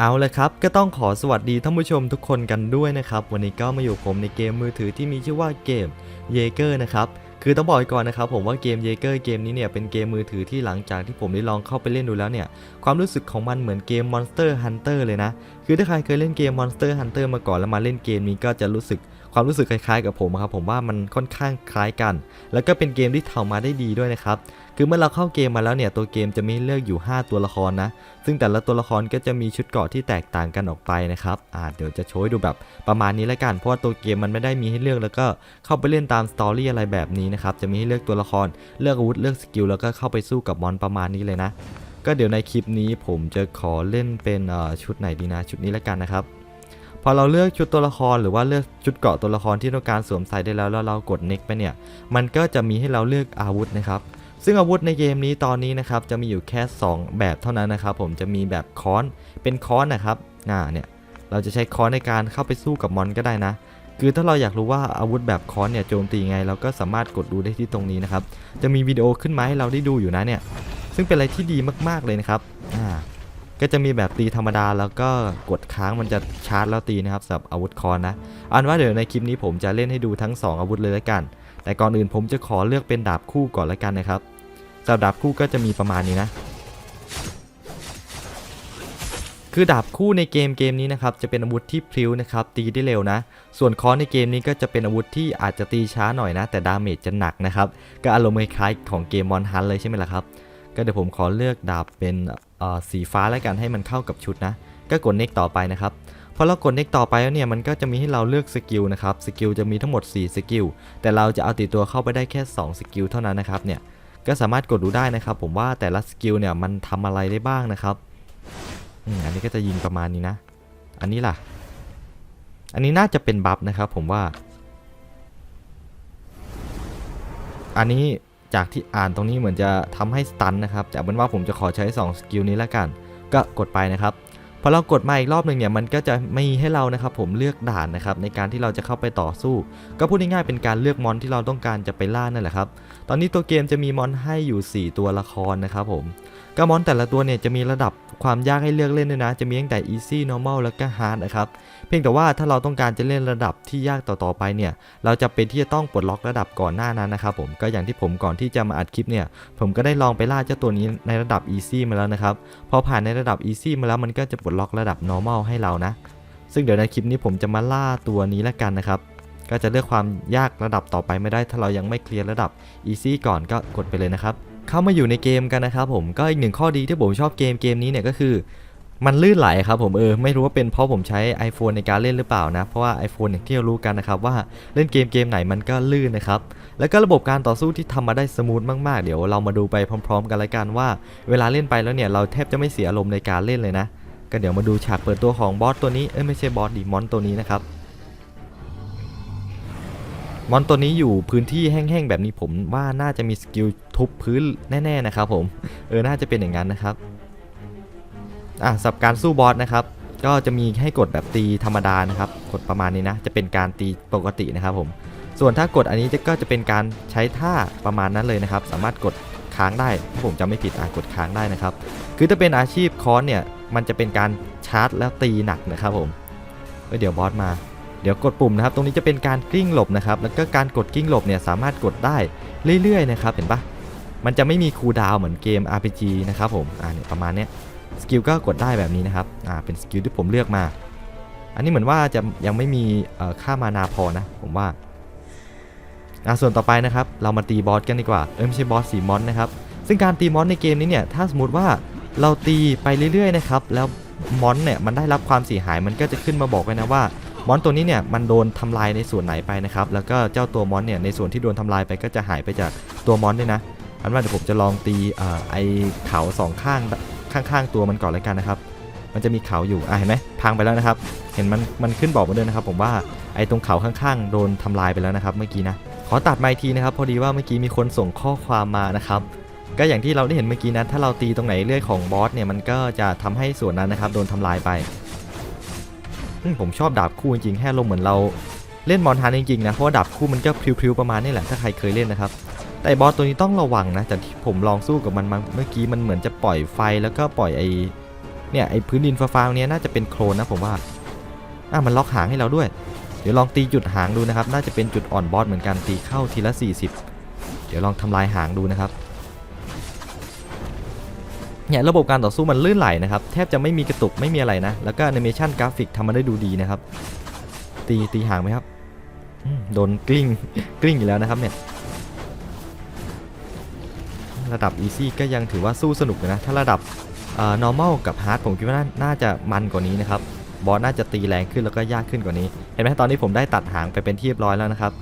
เอาละครับ ก็ต้องขอสวัสดีท่านผู้ชมทุกคนกันด้วยนะครับ วันนี้ก็มาอยู่ผมในเกมมือถือที่มีชื่อว่าเกมเยเกอร์นะครับ คือต้องบอกก่อนนะครับผมว่าเกมเยเกอร์เกมนี้เนี่ยเป็นเกมมือถือที่หลังจากที่ผมได้ลองเข้าไปเล่นดูแล้วเนี่ย ความรู้สึกของมันเหมือนเกม Monster Hunter เลยนะ คือถ้าใครเคยเล่นเกม Monster Hunter มาก่อนแล้วมาเล่นเกมนี้ก็จะรู้สึก ความรู้สึกคล้ายๆ กับผมครับผมว่ามันค่อนข้างคล้ายกัน แล้วก็เป็นเกมที่ทำมาได้ดีด้วยนะครับคือเมื่อเราเข้าเกมมาแล้วเนี่ยตัวเกมจะมีเลือกอยู่ 5 ตัวละครนะ ซึ่งแต่ละตัวละครก็จะมีชุดเกราะที่แตกต่างกันออกไปนะครับอ่าเดี๋ยวจะโชว์ดูแบบประมาณนี้แล้วกัน เพราะว่าตัวเกมมันไม่ได้มีให้เลือกแล้วก็เข้าไปเล่นตามสตอรี่อะไรแบบนี้นะครับจะมีให้เลือกตัวละครเลือกอาวุธเลือกสกิลแล้วก็เข้าไปสู้กับมอนประมาณนี้เลยนะ ก็เดี๋ยวในคลิปนี้ผมจะขอเล่นเป็นเอ่อชุดไหนดีนะชุดนี้แล้วกันนะครับ พอเราเลือกชุดตัวละครหรือว่าเลือกชุดเกราะตัวละครที่ต้องการสวมใส่ได้แล้วแล้วเรากด next ไปเนี่ย มันก็จะมีให้เราเลือกอาวุธนะครับ ซึ่งอาวุธในเกมนี้ตอนนี้นะครับจะมีอยู่แค่ 2 แบบเท่านั้นนะครับ ผมจะมีแบบค้อนเป็นค้อนนะครับอ่าเนี่ยเราจะใช้ค้อนในการเข้าไปสู้กับมอนก็ได้นะ คือถ้าเราอยากรู้ว่าอาวุธแบบค้อนเนี่ยโจมตีไง เราก็สามารถกดดูได้ที่ตรงนี้นะครับ จะมีวิดีโอขึ้นมาให้เราได้ดูอยู่นะเนี่ย ซึ่งเป็นอะไรที่ดีมากๆเลยนะครับอ่า ก็จะมีแบบตีธรรมดาแล้วก็กดค้างมันจะชาร์จแล้วตีนะครับสำหรับอาวุธค้อนนะอันว่าเดี๋ยวในคลิปนี้ผมจะเล่นให้ดูทั้ง 2 อาวุธเลยละกัน แต่ก่อนอื่นผมจะขอเลือกเป็นดาบคู่ก่อนละกันนะครับสำหรับดาบคู่ก็จะมีประมาณนี้นะคือดาบคู่ในเกมเกมนี้นะครับจะเป็นอาวุธที่พลิ้วนะครับตีได้เร็วนะ ส่วนค้อนในเกมนี้ก็จะเป็นอาวุธที่อาจจะตีช้าหน่อยนะ แต่ดาเมจจะหนักนะครับก็อารมณ์คล้ายของเกมมอนฮันเลยใช่ไหมล่ะครับก็เดี๋ยวผมขอเลือกดาบเป็น สีฟ้าแล้วกันให้มันเข้ากับชุดนะ ก็กด next ต่อไปนะครับพอเรากด next ต่อไปแล้วเนี่ยมันก็จะมีให้เราเลือกสกิลนะครับสกิลจะมีทั้งหมด 4 สกิล แต่เราจะเอาติดตัวเข้าไปได้แค่ 2 สกิลเท่านั้นนะครับเนี่ยก็สามารถกดดูได้นะครับ ผมว่าแต่ละสกิลเนี่ยมันทำอะไรได้บ้างนะครับอันนี้ก็จะยิงประมาณนี้นะ อันนี้ล่ะ อันนี้น่าจะเป็นบัฟนะครับผมว่า อันนี้ จากที่อ่านตรงนี้เหมือนจะทำให้สตันนะครับ แต่เป็นว่าผมจะขอใช้ 2 สกิลนี้แล้วกัน ก็กดไปนะครับ พอเรากดมาอีกรอบหนึ่งเนี่ยมันก็จะไมีให้เรานะครับ ผมเลือกด่านนะครับในการที่เราจะเข้าไปต่อสู้ ก็พูดง่ายๆเป็นการเลือกมอนที่เราต้องการจะไปล่านั่นแหละครับ ตอนนี้ตัวเกมจะมีมอนให้อยู่ 4 ตัวละครนะครับผม ก็มอนแต่ละตัวเนี่ยจะมีระดับความยากให้เลือกเล่นด้วยนะ จะมีตั้งแต่ easy normal แล้วก็ hard นะครับ เพียงแต่ว่าถ้าเราต้องการจะเล่นระดับที่ยากต่อๆไปเนี่ย เราจะเป็นที่จะต้องปลดล็อกระดับก่อนหน้านั้นนะครับผม ก็อย่างที่ผมก่อนที่จะมาอัดคลิปเนี่ย ผมก็ได้ลองไปล่าเจ้าตัวนี้ในระดับ easy มาแล้วนะครับ พอผ่านในระดับ easy มาแล้วมันก็จะปลดล็อกระดับ normal ให้เรานะ ซึ่งเดี๋ยวในคลิปนี้ผมจะมาล่าตัวนี้ละกันนะครับ ก็จะเลือกความยากระดับต่อไปไม่ได้ ถ้าเรายังไม่เคลียร์ระดับ easy ก่อนก็กดไปเลยนะครับ เข้ามาอยู่ในเกมกันนะครับผมก็อีกหนึ่งข้อดีที่ผมชอบเกมเกมนี้เนี่ยก็คือ มันลื่นไหลครับผมเออไม่รู้ว่าเป็นเพราะผมใช้ iPhone ในการเล่นหรือเปล่านะ เพราะว่า iPhone อย่างที่เรารู้กันนะครับว่าเล่นเกมเกมไหนมันก็ลื่นนะครับแล้วก็ระบบการต่อสู้ที่ทำมาได้สมูทมากๆ เดี๋ยวเรามาดูไปพร้อม ๆ กันละกันว่า เวลาเล่นไปแล้วเนี่ยเราแทบจะไม่เสียอารมณ์ในการเล่นเลยนะก็เดี๋ยวมาดูฉากเปิดตัวของบอสตัวนี้เอ้ยไม่ใช่บอสดิมอนตัวนี้นะครับ มอนตัวนี้อยู่พื้นที่แห้งๆแบบนี้ผมว่าน่าจะมีสกิลทุบพื้นแน่ๆนะครับผมเออน่าจะเป็นอย่างนั้นนะครับอะสับการสู้บอสนะครับ ก็จะมีให้กดแบบตีธรรมดานะครับกดประมาณนี้นะ จะเป็นการตีปกตินะครับผมส่วนถ้ากดอันนี้จะก็จะเป็นการใช้ท่าประมาณนั้นเลยนะครับ สามารถกดค้างได้ถ้าผมจำไม่ผิดอะกดค้างได้นะครับ คือถ้าเป็นอาชีพคอนเนี่ยมันจะเป็นการชาร์จแล้วตีหนักนะครับผมเเดี๋ยวบอสมา เดี๋ยวกดปุ่มนะครับ ตรงนี้จะเป็นการกลิ้งหลบนะครับ แล้วก็การกดกลิ้งหลบเนี่ยสามารถกดได้เรื่อยๆนะครับ เห็นปะมันจะไม่มีคูลดาวน์เหมือนเกม RPG นะครับผม อ่าเนี่ยประมาณเนี้ย สกิลก็กดได้แบบนี้นะครับ อ่า เป็นสกิลที่ผมเลือกมา อันนี้เหมือนว่าจะยังไม่มีค่ามานาพอนะ ผมว่า อ่า ส่วนต่อไปนะครับ เรามาตีบอสกันดีกว่า เอ้ยไม่ใช่บอสสีมอนนะครับ ซึ่งการตีมอนในเกมนี้เนี่ย ถ้าสมมติว่าเราตีไปเรื่อยๆนะครับ แล้วมอนเนี่ยมันได้รับความเสียหาย มันก็จะขึ้นมาบอกไว้นะว่า มอนตัวนี้เนี่ยมันโดนทำลายในส่วนไหนไปนะครับ แล้วก็เจ้าตัวมอนเนี่ยในส่วนที่โดนทำลายไปก็จะหายไปจากตัวมอนด้วยนะอันว่าเดี๋ยวผมจะลองตีอ่อไอเขาสองข้างข้างๆตัวมันก่อนเลยกันนะครับ มันจะมีเขาอยู่อะเห็นไหมพังไปแล้วนะครับ เห็นมันมันขึ้นบอกมาด้วยนะครับ ผมว่าไอ้ตรงเขาข้างๆโดนทำลายไปแล้วนะครับ เมื่อกี้นะขอตัดไมาอีกทีนะครับ พอดีว่าเมื่อกี้มีคนส่งข้อความมานะครับก็อย่างที่เราได้เห็นเมื่อกี้นะถ้าเราตีตรงไหนเรื่อยของบอสเนี่ยมันก็จะทำให้ส่วนนั้นนะครับโดนทำลายไป ผมชอบดาบคู่จริงๆแค่ลมณ์เหมือนเราเล่นมอนทันจริงๆนะเพราะว่าดาบคู่มันก็พริ้วๆประมาณนี้แหละถ้าใครเคยเล่นนะครับแต่บอสตัวนี้ต้องระวังนะแต่ที่ผมลองสู้กับมันมาเมื่อกี้มันเหมือนจะปล่อยไฟแล้วก็ปล่อยไอเนี่ยไอพื้นดินฟ้าๆเนี้ยน่าจะเป็นโคลนนะผมว่าอะมันล็อกหางให้เราด้วย เดี๋ยวลองตีจุดหางดูนะครับ น่าจะเป็นจุดอ่อนบอสเหมือนกันตีเข้าทีละ 40 เดี๋ยวลองทำลายหางดูนะครับ เนี่ยระบบการต่อสู้มันลื่นไหลนะครับ แทบจะไม่มีกระตุกไม่มีอะไรนะ แล้วก็แอนิเมชันกราฟิกทำมาได้ดูดีนะครับ ตีตีหางไหมครับโดนกลิ้งกลิ้งอีกแล้วนะครับเนี่ย ระดับ Easy ก็ยังถือว่าสู้สนุกอยู่นะ ถ้าระดับเอ่อ normal กับ hard ผมคิดว่าน่าจะมันกว่านี้นะครับ บอสน่าจะตีแรงขึ้นแล้วก็ยากขึ้นกว่านี้ เห็นไหมตอนนี้ผมได้ตัดหางไปเป็นที่เรียบร้อยแล้วนะครับ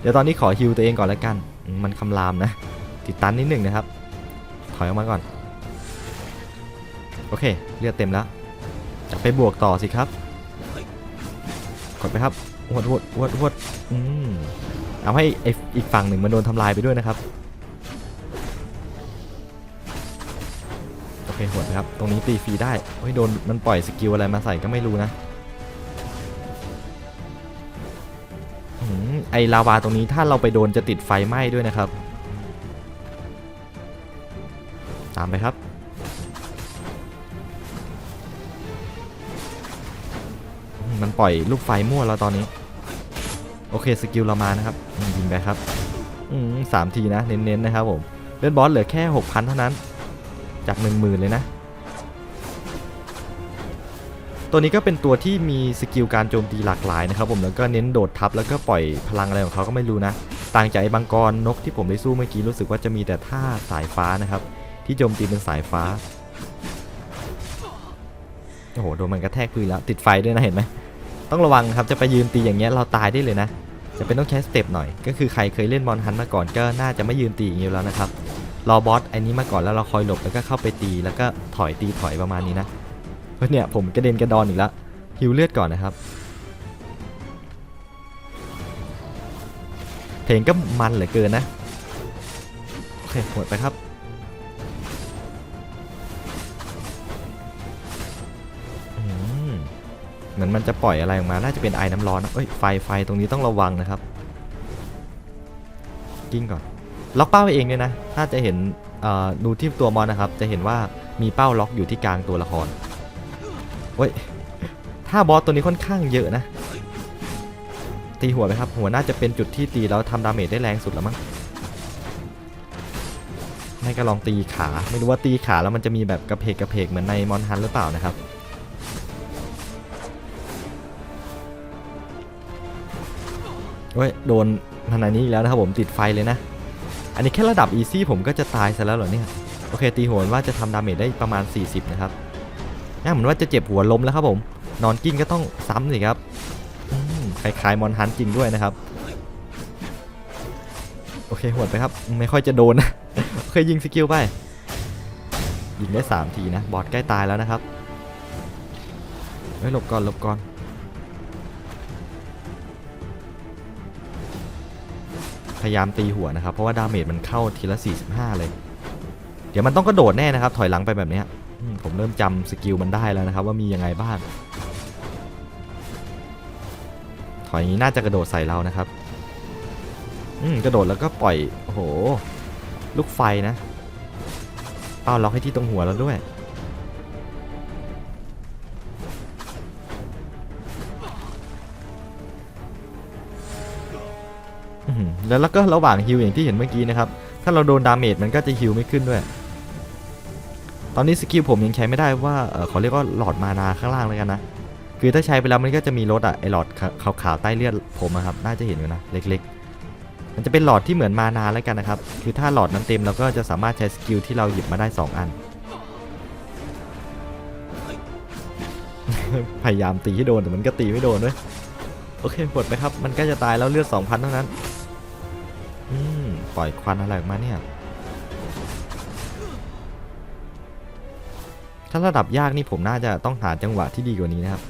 เดี๋ยวตอนนี้ขอฮิวตัวเองก่อนแล้วกัน มันคำรามนะ ติดตันนิดหนึ่งนะครับ ถอยออกมาก่อน โอเค เลือดเต็มแล้ว จะไปบวกต่อสิครับ กดไปครับวดวดวดวดอืมเอาให้อีกฝั่งหนึ่งมันโดนทำลายไปด้วยนะครับ โอเคหดครับ ตรงนี้ตีฟรีได้เฮ้ยโดนมันปล่อยสกิลอะไรมาใส่ก็ไม่รู้นะหือไอลาวาตรงนี้ถ้าเราไปโดนจะติดไฟไหม้ด้วยนะครับ ตามไปครับ มันปล่อยลูกไฟมั่วแล้วตอนนี้ โอเคสกิลเรามานะครับยิงไปครับอืมสามทีนะเน้นๆนะครับผมเลือดบอสเหลือแค่6,000เท่านั้น จาก 10,000 เลยนะ ตัวนี้ก็เป็นตัวที่มีสกิลการโจมตีหลากหลายนะครับผมแล้วก็เน้นโดดทับแล้วก็ปล่อยพลังอะไรของเขาก็ไม่รู้นะ ต่างจากไอ้บังกรนกที่ผมได้สู้เมื่อกี้รู้สึกว่าจะมีแต่ท่าสายฟ้านะครับ ที่โจมตีเป็นสายฟ้าโอ้โหโดนมันกระแทกพื้นแล้วติดไฟด้วยนะเห็นไหม ต้องระวังครับจะไปยืนตีอย่างเงี้ยเราตายได้เลยนะจะเป็นต้องใช้สเต็ปหน่อย ก็คือใครเคยเล่นบอลฮันมาก่อนก็น่าจะไม่ยืนตีอย่างนี้แล้วนะครับรอบอสไอ้นี้มาก่อนแล้วเราคอยหลบแล้วก็เข้าไปตีแล้วก็ถอยตีถอยประมาณนี้นะเพราะเนี่ยผมกระเด็นกระดอนอีกแล้วฮิวเลือดก่อนนะครับเพลงก็มันเหลือเกินนะโอเคหมดไปครับ มือนมันจะปล่อยอะไรออกมา น่าจะเป็นไอ้น้ำร้อนเอ้ยไฟไฟตรงนี้ต้องระวังนะครับ กิ้งก่อน ล็อกเป้าเองเลยนะ ถ้าจะเห็นอ่อดูที่ตัวมอนนะครับ จะเห็นว่ามีเป้าล็อกอยู่ที่กลางตัวละครเว้ยถ้าบอสตัวนี้ค่อนข้างเยอะนะ ตีหัวไปครับ หัวน่าจะเป็นจุดที่ตีแล้วทำดาเมจได้แรงสุดแล้วมั้งไม่ก็ลองตีขา ไม่รู้ว่าตีขาแล้วมันจะมีแบบกระเพกกระเพกเหมือนในมอนฮันหรือเปล่านะครับ เฮ้ยโดนขนาดนี้อีกแล้วนะครับผมติดไฟเลยนะ อันนี้แค่ระดับ Easy ผมก็จะตายซะแล้วเหรอเนี่ยโอเคตีหัวว่าจะทำดาเมจได้ประมาณ 40 นะครับน่าเหมือนว่าจะเจ็บหัวล้มแล้วครับผม นอนกิ้งก็ต้องซ้ำสิครับคล้ายๆมอนฮันจริงด้วยนะครับ โอเคหวดไปครับ ไม่ค่อยจะโดนนะโอเคยิงสกิลไป ยิงได้ 3 ทีนะ บอสใกล้ตายแล้วนะครับเฮ้ยหลบก่อนหลบก่อน พยายามตีหัวนะครับ เพราะว่าดาเมจมันเข้าทีละ 45 เลย เดี๋ยวมันต้องกระโดดแน่นะครับ ถอยหลังไปแบบนี้ผมเริ่มจำสกิลมันได้แล้วนะครับว่ามียังไงบ้าง ถอยงนี้น่าจะกระโดดใส่เรานะครับ อืมกระโดดแล้วก็ปล่อย โอ้โห ลูกไฟนะ เป้าล็อกให้ที่ตรงหัวเราด้วย แล้วก็ระหว่างฮิวอย่างที่เห็นเมื่อกี้นะครับ ถ้าเราโดนดาเมจมันก็จะฮิวไม่ขึ้นด้วย ตอนนี้สกิลผมยังใช้ไม่ได้ว่าเออเขาเรียกว่าหลอดมานาข้างล่างเลยกันนะ คือถ้าใช้ไปแล้วมันก็จะมีรถอะไอหลอดขาวๆใต้เลือดผมอะครับ น่าจะเห็นอยู่นะเล็กๆ มันจะเป็นหลอดที่เหมือนมานาแล้วกันนะครับ คือถ้าหลอดนั้นเต็มเราก็จะสามารถใช้สกิลที่เราหยิบมาได้ 2 อัน พยายามตีให้โดนแต่มันก็ตีไม่โดนด้วยโอเคปลดไปครับ มันก็จะตายแล้วเลือด2,000เท่านั้น ปล่อยควันอะไรออกมาเนี่ย ถ้าระดับยากนี่ผมน่าจะต้องหาจังหวะที่ดีกว่านี้นะครับ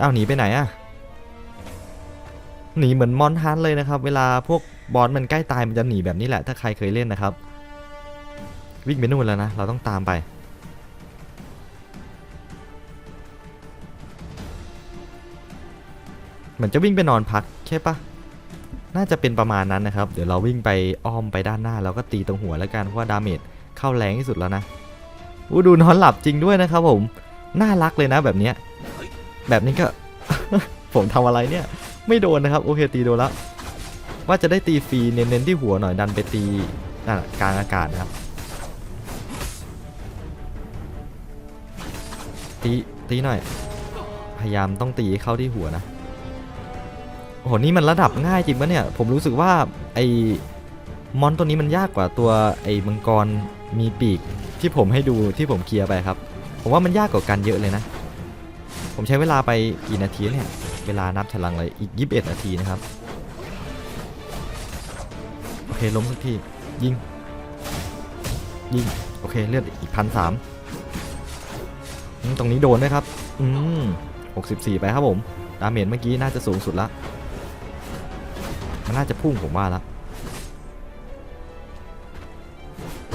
อ้าวหนีไปไหนอะหนีเหมือนมอนฮันเลยนะครับ เวลาพวกบอสมันใกล้ตายมันจะหนีแบบนี้แหละถ้าใครเคยเล่นนะครับ วิ่งไปนู่นแล้วนะ เราต้องตามไป เหมือนจะวิ่งไปนอนพักใช่ปะ น่าจะเป็นประมาณนั้นนะครับ เดี๋ยวเราวิ่งไปอ้อมไปด้านหน้าแล้วก็ตีตรงหัวแล้วกันเพราะว่าดาเมจเข้าแรงที่สุดแล้วนะอู้ดูนอนหลับจริงด้วยนะครับผม น่ารักเลยนะแบบเนี้ยแบบนี้ก็ ผมทำอะไรเนี่ย ไม่โดนนะครับ โอเคตีโดนแล้ว ว่าจะได้ตีฟรีเน้นๆที่หัวหน่อยดันไปตีนั่นกลางอากาศนะครับตีตีหน่อย พยายามต้องตีเข้าที่หัวนะ โหนี่มันระดับง่ายจริงปะเนี่ย ผมรู้สึกว่าไอ้มอนตัวนี้มันยากกว่าตัวไอ้มังกรมีปีกที่ผมให้ดูที่ผมเคลียร์ไปครับ ผมว่ามันยากกว่ากันเยอะเลยนะ ผมใช้เวลาไปกี่นาทีเนี่ย เวลานับถลังเลยอีก 21 นาทีนะครับ โอเคล้มสักที ยิง ยิง โอเคเลือดอีกพันสามตรงนี้โดนด้วยครับ อืม64ไปครับผม ดาเมจเมื่อกี้น่าจะสูงสุดละ มันน่าจะพุ่งผมว่าละ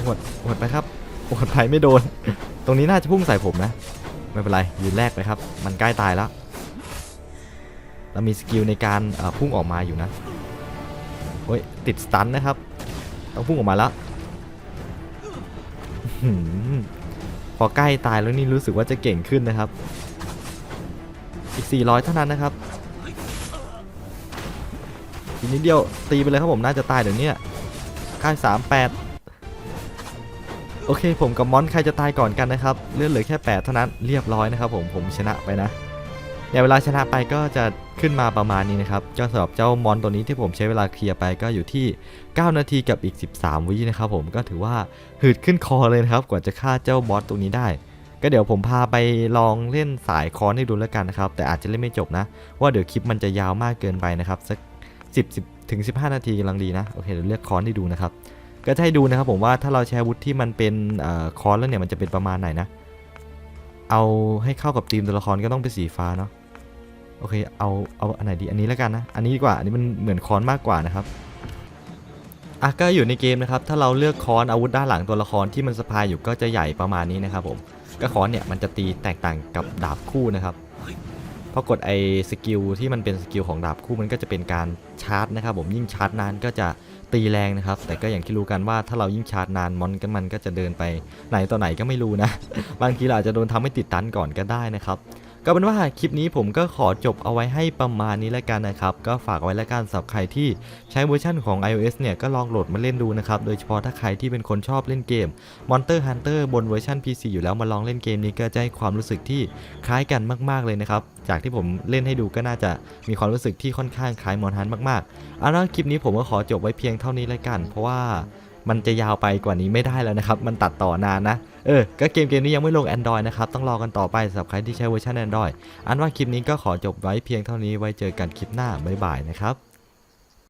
หดหดไปครับหดไปไม่โดน ตรงนี้น่าจะพุ่งใส่ผมนะ ไม่เป็นไรยืนแรกไปครับ มันใกล้ตายแล้วเรามีสกิลในการพุ่งออกมาอยู่นะเฮ้ยติดสตันนะครับ ต้องพุ่งออกมาแล้วพอใกล้ตายแล้วนี่รู้สึกว่าจะเก่งขึ้นนะครับ อีก 400 เท่านั้นนะครับ อีกนิดเดียวตีไปเลยครับผมน่าจะตายเดี๋ยวนี้ค่าย38โอเค ผมกับมอนใครจะตายก่อนกันนะครับเลือดเหลือแค่ 8 เท่านั้นเรียบร้อยนะครับผมผมชนะไปนะเนี่ยเวลาชนะไปก็จะขึ้นมาประมาณนี้นะครับก็สำหรับเจ้ามอนตัวนี้ที่ผมใช้เวลาเคลียร์ไปก็อยู่ที่ 9 นาทีกับอีก 13 วินะครับผมก็ถือว่าหืดขึ้นคอเลยนะครับกว่าจะฆ่าเจ้าบอสตัวนี้ได้ ก็เดี๋ยวผมพาไปลองเล่นสายคอนให้ดูแล้วกันนะครับแต่อาจจะเล่นไม่จบนะ ว่าเดี๋ยวคลิปมันจะยาวมากเกินไปนะครับสัก 10 10ถึง 15 นาทีกำลังดีนะ โอเคเดี๋ยวเลือกคอนให้ดูนะครับ ก็จะให้ดูนะครับผมว่าถ้าเราใช้อาวุธที่มันเป็นเอ่อคอนแล้วเนี่ยมันจะเป็นประมาณไหนนะ เอาให้เข้ากับธีมตัวละครก็ต้องเป็นสีฟ้าเนาะ โอเค เอาเอาอันไหนดี อันนี้แล้วกันนะ อันนี้ดีกว่า อันนี้มันเหมือนคอนมากกว่านะครับอะก็อยู่ในเกมนะครับ ถ้าเราเลือกคอนอาวุธด้านหลังตัวละครที่มันสะพายอยู่ก็จะใหญ่ประมาณนี้นะครับผม ก็คอนเนี่ยมันจะตีแตกต่างกับดาบคู่นะครับ พอกดไอสกิลที่มันเป็นสกิลของดาบคู่มันก็จะเป็นการชาร์จนะครับผมยิ่งชาร์จนานก็จะตีแรงนะครับ แต่ก็อย่างที่รู้กันว่าถ้าเรายิ่งชาร์จนานมอนก็มันก็จะเดินไปไหนต่อไหนก็ไม่รู้นะ บางทีเราอาจจะโดนทำให้ติดตันก่อนก็ได้นะครับ ก็เป็นว่าคลิปนี้ผมก็ขอจบเอาไว้ให้ประมาณนี้แล้วกันนะครับ ก็ฝากไว้แล้วกันสำหรับใครที่ใช้เวอร์ชันของ iOS เนี่ยก็ลองโหลดมาเล่นดูนะครับ โดยเฉพาะถ้าใครที่เป็นคนชอบเล่นเกม Monster Hunter บนเวอร์ชัน PC อยู่แล้วมาลองเล่นเกมนี้ก็จะให้ความรู้สึกที่คล้ายกันมาก ๆเลยนะครับ จากที่ผมเล่นให้ดูก็น่าจะมีความรู้สึกที่ค่อนข้างคล้ายมอนฮันมากๆเอาละคลิปนี้ผมก็ขอจบไว้เพียงเท่านี้แล้วกัน เพราะว่า มันจะยาวไปกว่านี้ไม่ได้แล้วนะครับ มันตัดต่อนานนะ เออ ก็เกมเกมนี้ยังไม่ลง Android นะครับ ต้องรอกันต่อไปสำหรับใครที่ใช้เวอร์ชัน Android อันว่าคลิปนี้ก็ขอจบไว้เพียงเท่านี้ไว้เจอกันคลิปหน้าบ๊ายบายนะครับ